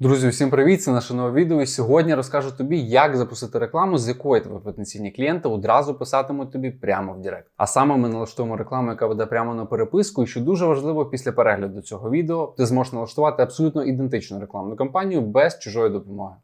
Друзі, всім привіт! Це наше нове відео. І сьогодні розкажу тобі, як запустити рекламу, з якої тебе потенційні клієнти одразу писатимуть тобі прямо в Директ. А саме ми налаштуємо рекламу, яка веде прямо на переписку. І що дуже важливо, після перегляду цього відео ти зможеш налаштувати абсолютно ідентичну рекламну кампанію без чужої допомоги.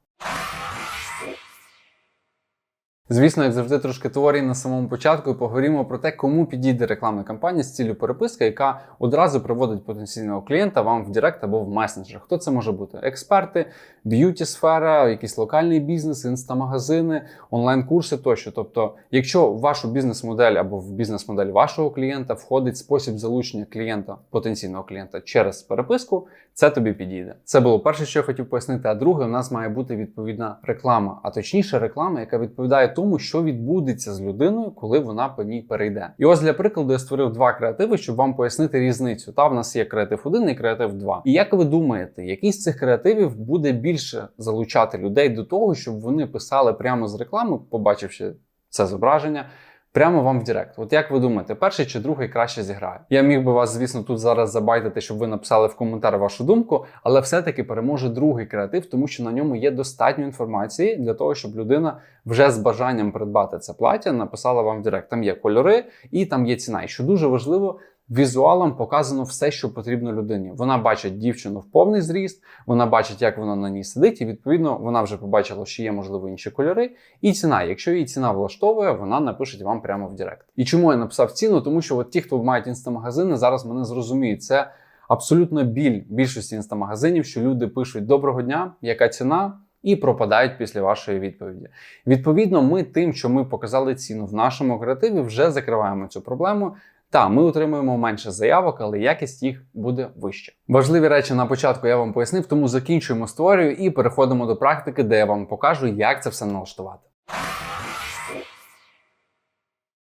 Звісно, як завжди, трошки теорії на самому початку і поговоримо про те, кому підійде рекламна кампанія з ціллю переписки, яка одразу приводить потенційного клієнта вам в Директ або в месенджер. Хто це може бути? Експерти, б'юті сфера, якийсь локальний бізнес, інстамагазини, онлайн-курси тощо. Тобто, якщо в вашу бізнес-модель або в бізнес-модель вашого клієнта входить спосіб залучення клієнта, потенційного клієнта через переписку, це тобі підійде. Це було перше, що я хотів пояснити. А друге, у нас має бути відповідна реклама, а точніше, реклама, яка відповідає тому, що відбудеться з людиною, коли вона по ній перейде. І ось для прикладу я створив два креативи, щоб вам пояснити різницю. Та в нас є креатив 1 і креатив 2. І як ви думаєте, який з цих креативів буде більше залучати людей до того, щоб вони писали прямо з реклами, побачивши це зображення? Прямо вам в Директ. От як ви думаєте, перший чи другий краще зіграє? Я міг би вас, звісно, тут зараз забайтити, щоб ви написали в коментар вашу думку, але все-таки переможе другий креатив, тому що на ньому є достатньо інформації для того, щоб людина вже з бажанням придбати це плаття написала вам в Директ. Там є кольори і там є ціна. І що дуже важливо, Візуалом показано все, що потрібно людині. Вона бачить дівчину в повний зріст, вона бачить, як вона на ній сидить, і відповідно вона вже побачила, що є можливо інші кольори. І ціна. Якщо її ціна влаштовує, вона напише вам прямо в Директ. І чому я написав ціну? Тому що от ті, хто мають інстамагазини, зараз мене зрозуміють. Це абсолютно біль більшості інстамагазинів, що люди пишуть доброго дня, яка ціна. І пропадають після вашої відповіді. Відповідно, ми тим, що ми показали ціну в нашому креативі, вже закриваємо цю проблему. Та ми отримуємо менше заявок, але якість їх буде вища. Важливі речі на початку я вам пояснив, тому закінчуємо з теорією і переходимо до практики, де я вам покажу, як це все налаштувати.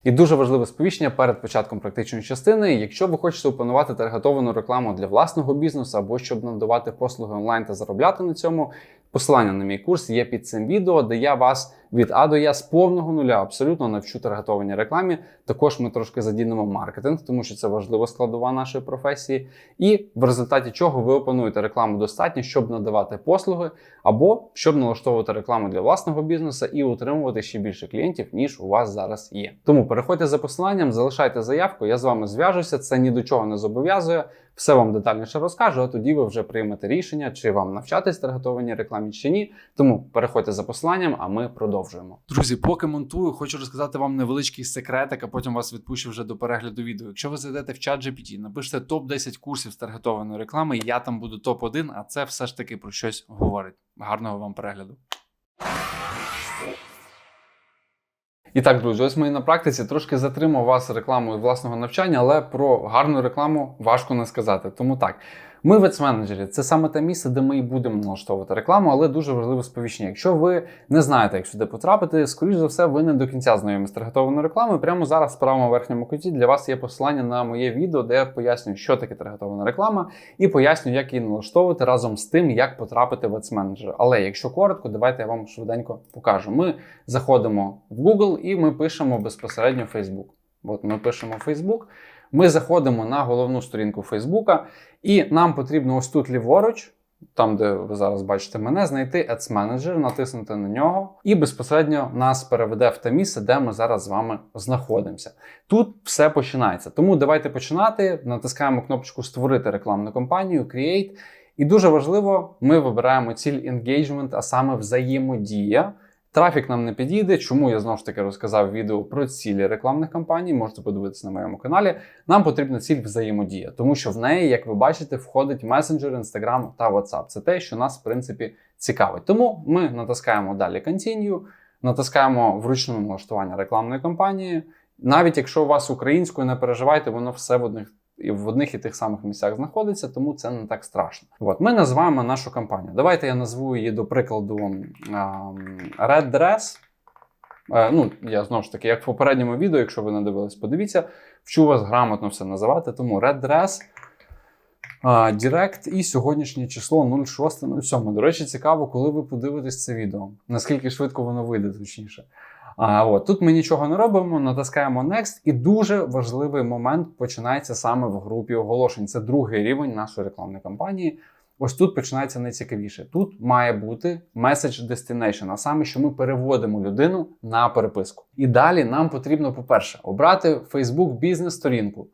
І дуже важливе сповіщення перед початком практичної частини. Якщо ви хочете опанувати таргетовану рекламу для власного бізнесу або щоб надавати послуги онлайн та заробляти на цьому, посилання на мій курс є під цим відео, де я вас від А до Я з повного нуля абсолютно навчу таргетованій рекламі. Також ми трошки задінемо маркетинг, тому що це важлива складова нашої професії. І в результаті чого ви опануєте рекламу достатньо, щоб надавати послуги, або щоб налаштовувати рекламу для власного бізнесу і отримувати ще більше клієнтів, ніж у вас зараз є. Тому переходьте за посиланням, залишайте заявку, я з вами зв'яжуся. Це ні до чого не зобов'язує. Все вам детальніше розкажу, а тоді ви вже приймете рішення, чи вам навчатись таргетованій рекламі, чи ні. Тому переходьте за посиланням, а ми продовжуємо. Друзі, поки монтую, хочу розказати вам невеличкий секретик, а потім вас відпущу вже до перегляду відео. Якщо ви зайдете в чат GPT, напишете топ 10 курсів з таргетованої реклами, я там буду топ 1 а це все ж таки про щось говорить. Гарного вам перегляду. І так, друзі, ось ми на практиці трошки затримав вас рекламою власного навчання, але про гарну рекламу важко не сказати. Тому так. Ми в Ads це саме те місце, де ми і будемо налаштовувати рекламу, але дуже важливе сповіщення. Якщо ви не знаєте, як сюди потрапити, скоріш за все, ви не до кінця знайомі з таргетованою рекламою. Прямо зараз в правому верхньому куті для вас є посилання на моє відео, де я пояснюю, що таке таргетована реклама, і пояснюю, як її налаштовувати разом з тим, як потрапити в Ads Але якщо коротко, давайте я вам швиденько покажу. Ми заходимо в Google і ми пишемо безпосередньо Facebook. От ми пишемо Facebook. Ми заходимо на головну сторінку Фейсбука, і нам потрібно ось тут ліворуч, там, де ви зараз бачите мене, знайти Ads Manager, натиснути на нього, і безпосередньо нас переведе в те місце, де ми зараз з вами знаходимося. Тут все починається. Тому давайте починати. Натискаємо кнопочку Створити рекламну кампанію, Create. І дуже важливо, ми вибираємо ціль Engagement, а саме взаємодія. Трафік нам не підійде. Чому я знову ж таки розказав відео про цілі рекламних кампаній, можете подивитися на моєму каналі. Нам потрібна ціль взаємодія, тому що в неї, як ви бачите, входить месенджер, Instagram та WhatsApp. Це те, що нас, в принципі, цікавить. Тому ми натискаємо далі Continue, натискаємо вручну налаштування рекламної кампанії. Навіть якщо у вас українською, не переживайте, воно все в одних і в одних і тих самих місцях знаходиться, тому це не так страшно. От ми називаємо нашу кампанію. Давайте я назву її, до прикладу, Red Dress. Е, ну, я знову ж таки, як в попередньому відео, якщо ви не дивились, подивіться, вчу вас грамотно все називати. Тому Red Dress. Директ і сьогоднішнє число 06.07. До речі, цікаво, коли ви подивитесь це відео. Наскільки швидко воно вийде, точніше. А, от, Тут ми нічого не робимо, натискаємо Next, і дуже важливий момент починається саме в групі оголошень. Це другий рівень нашої рекламної кампанії. Ось тут починається найцікавіше. Тут має бути message destination, а саме, що ми переводимо людину на переписку. І далі нам потрібно, по-перше, обрати Facebook бізнес-сторінку,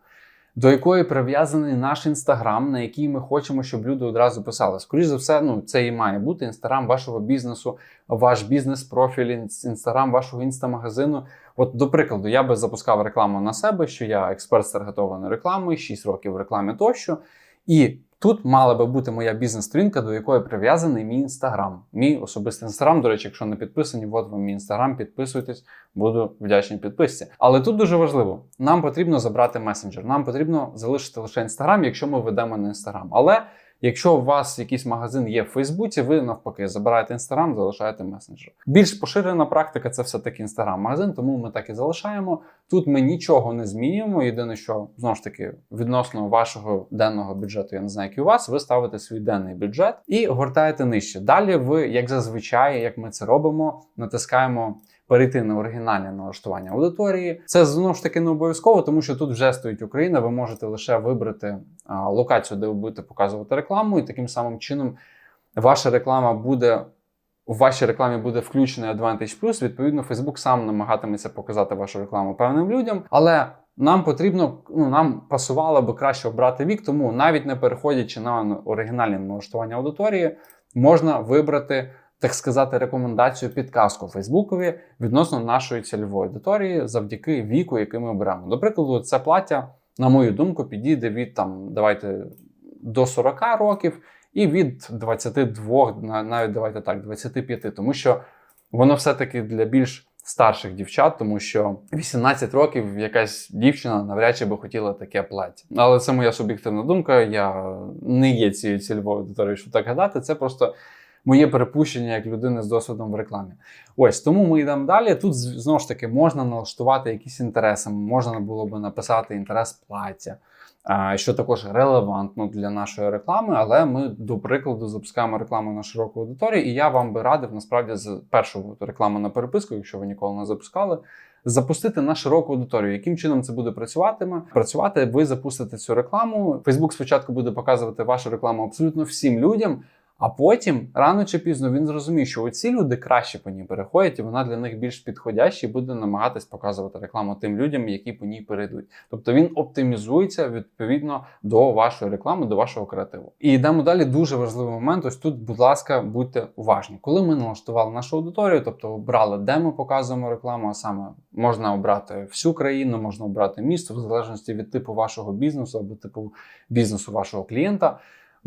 до якої прив'язаний наш інстаграм, на який ми хочемо, щоб люди одразу писали. Скоріше за все, ну це і має бути інстаграм вашого бізнесу, ваш бізнес-профіль, інстаграм вашого інстамагазину. От, до прикладу, я би запускав рекламу на себе, що я експерт з таргетованої реклами, 6 років в рекламі тощо. І тут мала би бути моя бізнес-сторінка, до якої прив'язаний мій інстаграм. Мій особистий інстаграм. До речі, якщо не підписані, от вам мій інстаграм, підписуйтесь, буду вдячний підписці. Але тут дуже важливо: нам потрібно забрати месенджер. Нам потрібно залишити лише інстаграм, якщо ми ведемо на інстаграм. Але Якщо у вас якийсь магазин є в Фейсбуці, ви навпаки забираєте інстаграм, залишаєте месенджер. Більш поширена практика це все-таки інстаграм-магазин, тому ми так і залишаємо. Тут ми нічого не змінюємо. Єдине, що знову ж таки відносно вашого денного бюджету, я не знаю, який у вас, ви ставите свій денний бюджет і гортаєте нижче. Далі ви, як зазвичай, як ми це робимо, натискаємо перейти на оригінальне налаштування аудиторії. Це знову ж таки не обов'язково, тому що тут вже стоїть Україна. Ви можете лише вибрати локацію, де ви будете показувати рекламу, і таким самим чином ваша реклама буде. У вашій рекламі буде включений Advantage Plus, відповідно, Facebook сам намагатиметься показати вашу рекламу певним людям, але нам потрібно, ну нам пасувало би краще обрати вік, тому навіть не переходячи на оригінальне налаштування аудиторії, можна вибрати так сказати, рекомендацію підказку Фейсбукові відносно нашої цільової аудиторії завдяки віку, який ми оберемо. До прикладу, це плаття, на мою думку, підійде від там, давайте до 40 років і від 22, навіть давайте так, 25, тому що воно все-таки для більш старших дівчат, тому що 18 років якась дівчина навряд чи би хотіла таке плаття. Але це моя суб'єктивна думка. Я не є цією цільовою аудиторією, щоб так гадати. Це просто моє припущення як людини з досвідом в рекламі. Ось тому ми йдемо далі. Тут знову ж таки можна налаштувати якісь інтереси. Можна було би написати інтерес плаття, що також релевантно для нашої реклами. Але ми, до прикладу, запускаємо рекламу на широку аудиторію, і я вам би радив насправді з першу рекламу на переписку, якщо ви ніколи не запускали. Запустити на широку аудиторію. Яким чином це буде працюватиме? Працювати, ви запустите цю рекламу. Фейсбук спочатку буде показувати вашу рекламу абсолютно всім людям. А потім, рано чи пізно, він зрозуміє, що оці люди краще по ній переходять, і вона для них більш підходяща і буде намагатись показувати рекламу тим людям, які по ній перейдуть. Тобто він оптимізується відповідно до вашої реклами, до вашого креативу. І йдемо далі. Дуже важливий момент. Ось тут, будь ласка, будьте уважні. Коли ми налаштували нашу аудиторію, тобто обрали, де ми показуємо рекламу, а саме можна обрати всю країну, можна обрати місто, в залежності від типу вашого бізнесу або типу бізнесу вашого клієнта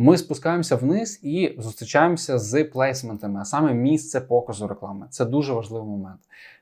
ми спускаємося вниз і зустрічаємося з плейсментами, а саме місце показу реклами. Це дуже важливий момент.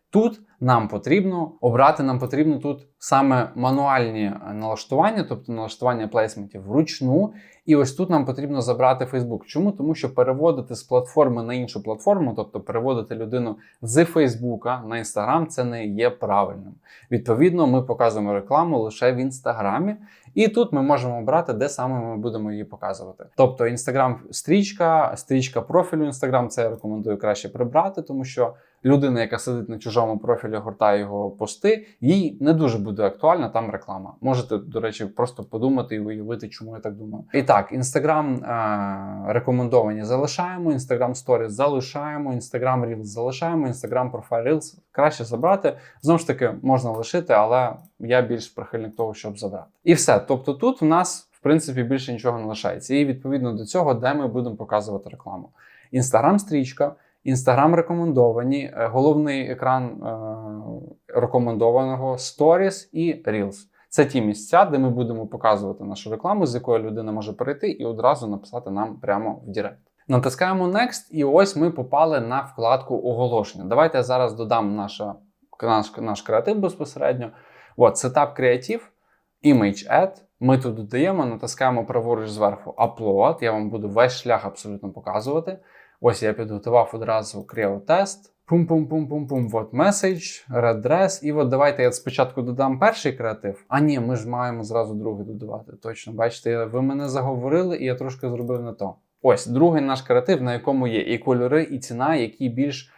Тут нам потрібно обрати, нам потрібно тут саме мануальні налаштування, тобто налаштування плейсментів вручну. І ось тут нам потрібно забрати Facebook. Чому? Тому що переводити з платформи на іншу платформу, тобто переводити людину з Фейсбука на Інстаграм, це не є правильним. Відповідно, ми показуємо рекламу лише в інстаграмі, і тут ми можемо обрати, де саме ми будемо її показувати. Тобто інстаграм-стрічка, стрічка профілю Інстаграм, це я рекомендую краще прибрати, тому що людина, яка сидить на чужому профілі, гортає його пости, їй не дуже буде актуальна там реклама. Можете, до речі, просто подумати і уявити, чому я так думаю. І так, інстаграм е рекомендовані залишаємо, інстаграм сторіс залишаємо, інстаграм Reels залишаємо, інстаграм профайл Reels краще забрати. Знову ж таки, можна лишити, але я більш прихильник того, щоб забрати. І все. Тобто, тут у нас. В принципі, більше нічого не лишається. І відповідно до цього, де ми будемо показувати рекламу. Інстаграм-стрічка, Інстаграм рекомендовані, е, головний екран е рекомендованого Stories і Reels. Це ті місця, де ми будемо показувати нашу рекламу, з якої людина може перейти і одразу написати нам прямо в Директ. Натискаємо Next, і ось ми попали на вкладку оголошення. Давайте я зараз додам наша, наш наш креатив безпосередньо. От, Setup Creative, Image Add. Ми тут додаємо, натискаємо праворуч зверху Upload. Я вам буду весь шлях абсолютно показувати. Ось я підготував одразу Creo-тест. Пум-пум-пум-пум-пум. Вот меседж, редрес. І от давайте я спочатку додам перший креатив. А ні, ми ж маємо зразу другий додавати. Точно, бачите, ви мене заговорили, і я трошки зробив не то. Ось другий наш креатив, на якому є і кольори, і ціна, які більш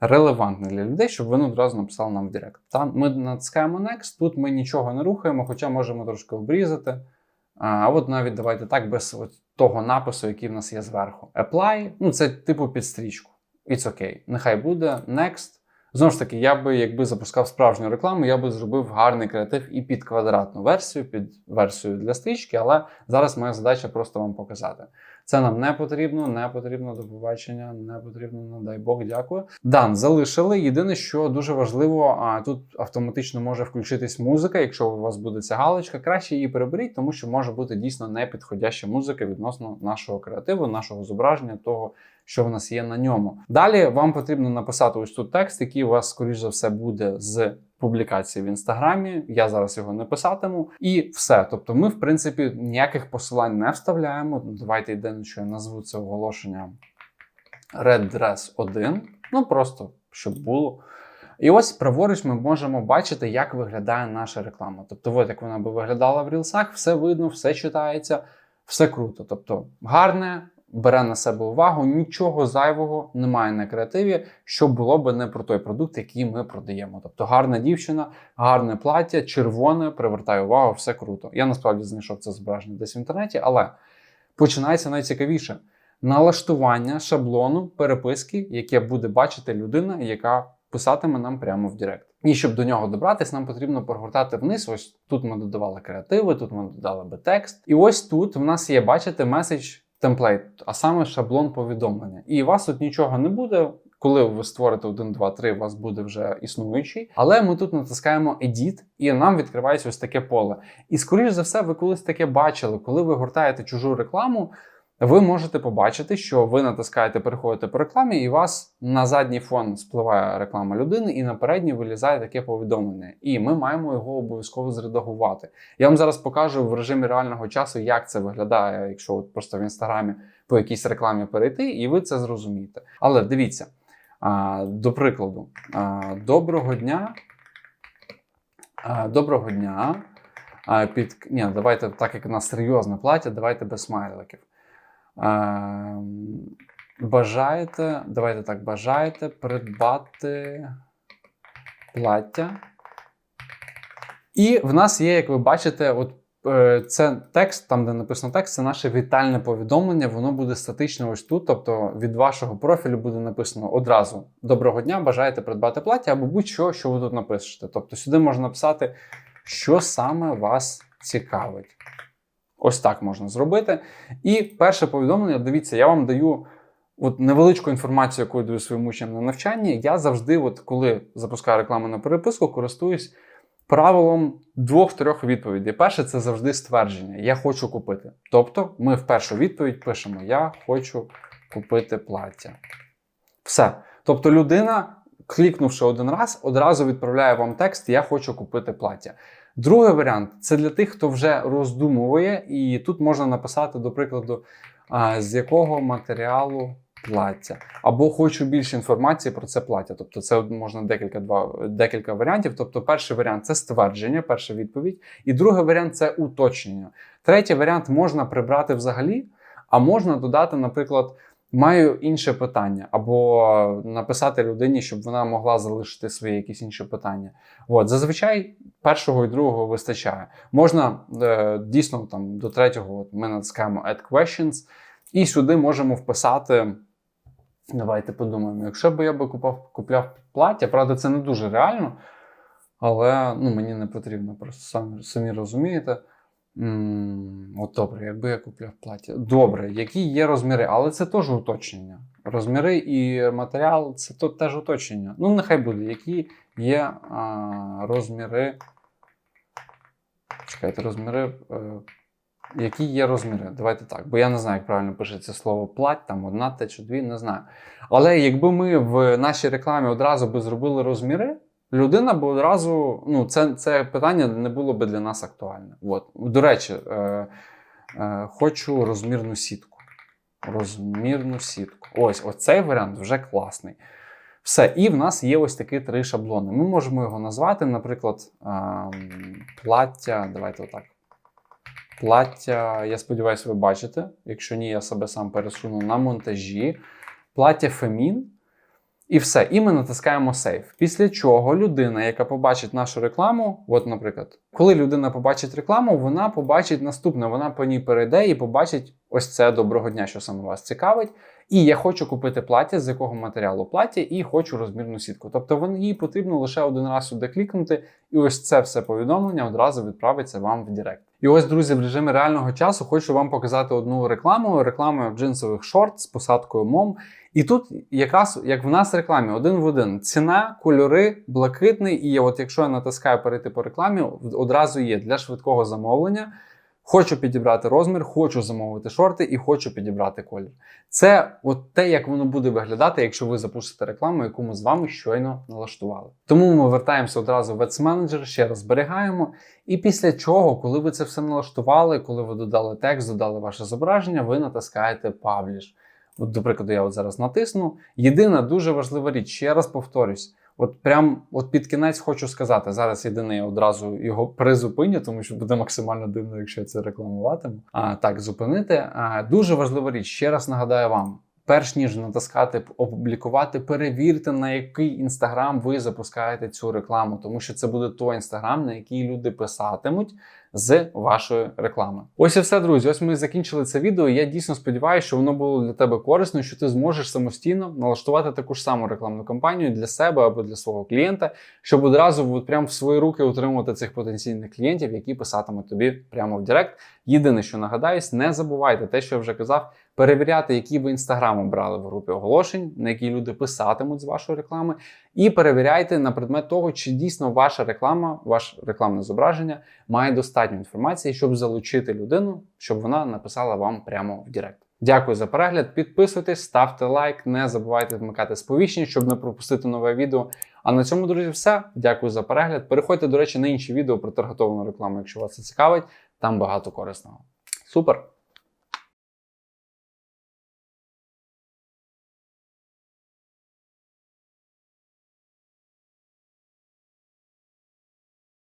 релевантні для людей, щоб вони одразу написали нам в Директ. Там ми натискаємо Next, тут ми нічого не рухаємо, хоча можемо трошки обрізати. А от навіть давайте так, без того напису, який в нас є зверху. Apply, ну це типу під стрічку. It's okay. Нехай буде. Next. Знову ж таки, я би, якби запускав справжню рекламу, я би зробив гарний креатив і під квадратну версію, під версію для стрічки, але зараз моя задача просто вам показати. Це нам не потрібно, не потрібно до побачення, не потрібно, ну дай Бог, дякую. Дан, залишили. Єдине, що дуже важливо, а тут автоматично може включитись музика. Якщо у вас буде ця галочка, краще її переберіть, тому що може бути дійсно непідходяща музика відносно нашого креативу, нашого зображення, того, що в нас є на ньому. Далі вам потрібно написати ось тут текст, який у вас, скоріш за все, буде з публікації в інстаграмі. Я зараз його не писатиму. І все. Тобто, ми, в принципі, ніяких посилань не вставляємо. Давайте йдемо, що я назву це оголошення Red Dress 1. Ну просто щоб було. І ось праворуч ми можемо бачити, як виглядає наша реклама. Тобто, от як вона би виглядала в рілсах, все видно, все читається, все круто. Тобто, гарне, бере на себе увагу, нічого зайвого немає на креативі, що було би не про той продукт, який ми продаємо. Тобто гарна дівчина, гарне плаття, червоне, привертає увагу, все круто. Я насправді знайшов це зображення десь в інтернеті, але починається найцікавіше. Налаштування шаблону переписки, яке буде бачити людина, яка писатиме нам прямо в Директ. І щоб до нього добратись, нам потрібно прогортати вниз. Ось тут ми додавали креативи, тут ми додали би текст. І ось тут в нас є, бачите, меседж темплейт, а саме шаблон повідомлення. І у вас тут нічого не буде. Коли ви створите 1, 2, 3, у вас буде вже існуючий. Але ми тут натискаємо Edit, і нам відкривається ось таке поле. І, скоріш за все, ви колись таке бачили, коли ви гортаєте чужу рекламу. Ви можете побачити, що ви натискаєте, переходите по рекламі, і у вас на задній фон спливає реклама людини, і на передній вилізає таке повідомлення. І ми маємо його обов'язково зредагувати. Я вам зараз покажу в режимі реального часу, як це виглядає, якщо от просто в інстаграмі по якійсь рекламі перейти, і ви це зрозумієте. Але дивіться, до прикладу, доброго дня. Доброго дня. Під... Ні, давайте, так як у нас серйозне плаття, давайте без смайликів. Бажаєте, давайте так, бажаєте придбати плаття. І в нас є, як ви бачите, от е, це текст, там, де написано текст, це наше вітальне повідомлення, воно буде статично ось тут. Тобто від вашого профілю буде написано одразу: Доброго дня, бажаєте придбати плаття або будь-що, що ви тут напишете. Тобто сюди можна написати, що саме вас цікавить. Ось так можна зробити. І перше повідомлення, дивіться, я вам даю от невеличку інформацію, яку я даю своїм учням на навчанні. Я завжди, от коли запускаю рекламу на переписку, користуюсь правилом двох-трьох відповідей. Перше, це завжди ствердження. Я хочу купити. Тобто, ми в першу відповідь пишемо: Я хочу купити плаття. Все. Тобто, людина, клікнувши один раз, одразу відправляє вам текст Я хочу купити плаття. Другий варіант це для тих, хто вже роздумує, і тут можна написати, до прикладу, з якого матеріалу плаття. Або хочу більше інформації про це плаття. Тобто, це можна декілька два, декілька варіантів. Тобто, перший варіант це ствердження, перша відповідь, і другий варіант це уточнення. Третій варіант можна прибрати взагалі, а можна додати, наприклад. Маю інше питання, або написати людині, щоб вона могла залишити свої якісь інші питання. От, зазвичай першого і другого вистачає. Можна е, дійсно там до третього ми натискаємо Add Questions, і сюди можемо вписати. Давайте подумаємо, якщо б я би купав, купляв плаття, правда, це не дуже реально, але ну, мені не потрібно, просто самі, самі розумієте. От добре, якби я купляв плаття. Добре, які є розміри, але це теж уточнення. Розміри і матеріал це то, теж уточнення. Ну, нехай буде, які є а, розміри. Чекайте, розміри. Е, які є розміри? Давайте так, бо я не знаю, як правильно пишеться слово плать, там одна те чи дві, не знаю. Але якби ми в нашій рекламі одразу би зробили розміри, людина б одразу, ну, це це питання не було би для нас актуальне. От. До речі, е, е, хочу розмірну сітку. Розмірну сітку. Ось оцей варіант вже класний. Все, і в нас є ось такі три шаблони. Ми можемо його назвати, наприклад, е, плаття. Давайте отак. Плаття, я сподіваюся, ви бачите. Якщо ні, я себе сам пересуну на монтажі. Плаття Фемін. І все, і ми натискаємо Save. Після чого людина, яка побачить нашу рекламу, от, наприклад, коли людина побачить рекламу, вона побачить наступне, вона по ній перейде і побачить ось це доброго дня, що саме вас цікавить. І я хочу купити плаття, з якого матеріалу плаття, і хочу розмірну сітку. Тобто вон- їй потрібно лише один раз сюди клікнути, і ось це все повідомлення одразу відправиться вам в Директ. І ось, друзі, в режимі реального часу хочу вам показати одну рекламу. Рекламу джинсових шорт з посадкою мом. І тут якраз як в нас рекламі один в один ціна, кольори, блакитний. І от якщо я натискаю перейти по рекламі, одразу є для швидкого замовлення. Хочу підібрати розмір, хочу замовити шорти і хочу підібрати колір. Це от те, як воно буде виглядати, якщо ви запустите рекламу, яку ми з вами щойно налаштували. Тому ми вертаємося одразу в Ads Manager, ще раз зберігаємо. І після чого, коли ви це все налаштували, коли ви додали текст, додали ваше зображення, ви натискаєте Publish. От, до прикладу, я от зараз натисну. Єдина дуже важлива річ, ще раз повторюсь. От прям от під кінець хочу сказати. Зараз єдине, я одразу його призупиню, тому що буде максимально дивно, якщо я це рекламуватиму. А так, зупинити. А, дуже важлива річ. Ще раз нагадаю вам. Перш ніж натискати опублікувати, перевірте, на який інстаграм ви запускаєте цю рекламу, тому що це буде той інстаграм, на який люди писатимуть з вашої реклами. Ось і все, друзі. Ось ми закінчили це відео. Я дійсно сподіваюся, що воно було для тебе корисно, що ти зможеш самостійно налаштувати таку ж саму рекламну кампанію для себе або для свого клієнта, щоб одразу от прямо в свої руки отримувати цих потенційних клієнтів, які писатимуть тобі прямо в Директ. Єдине, що нагадаюсь, не забувайте те, що я вже казав, перевіряти, які ви інстаграм обрали в групі оголошень, на які люди писатимуть з вашої реклами, і перевіряйте на предмет того, чи дійсно ваша реклама, ваше рекламне зображення має достатньо інформації, щоб залучити людину, щоб вона написала вам прямо в Директ. Дякую за перегляд. Підписуйтесь, ставте лайк, не забувайте вмикати сповіщення, щоб не пропустити нове відео. А на цьому, друзі, все. Дякую за перегляд. Переходьте, до речі, на інші відео про таргетовану рекламу, якщо вас це цікавить. Там багато корисного. Супер!